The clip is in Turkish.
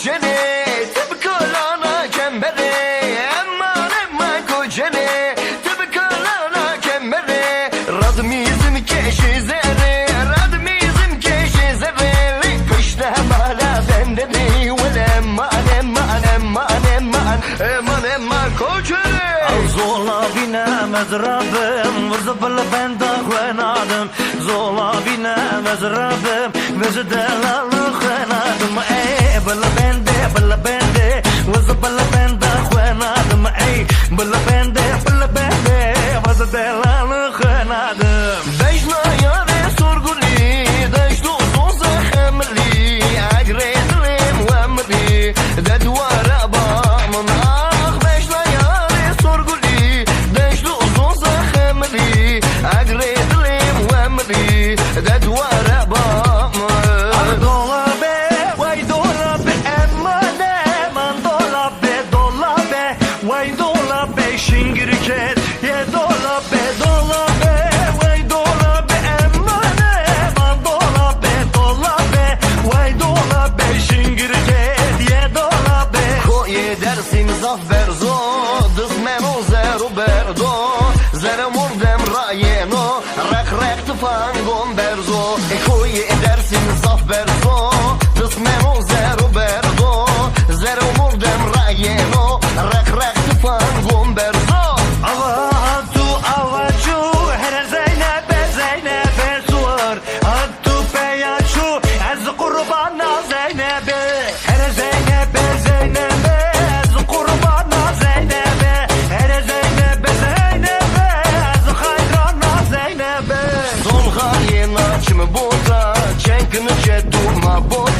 kocene Tıpkı lana kembere Aman aman kocene Tıpkı lana kembere Radım izim keşi zere Radım izim keşi zere Peşte mala bende ne Vel eman eman eman eman Eman eman kocene Zola binemez Rabbim Vırzı bılı ben de günadım Zola binemez Rabbim Vızı delalı kwenadım Ey bılı bende bılı bende. Vızı bılı ben de kwenadım Ey bılı bende bılı bende. Vızı delalı Koje dersin zafer zo Dızmeno zero berdo. Zero mordem rajeno Rak rak tfangon berzo Koje dersin zafer Çenkini çet durma boza Son hayin açımı boza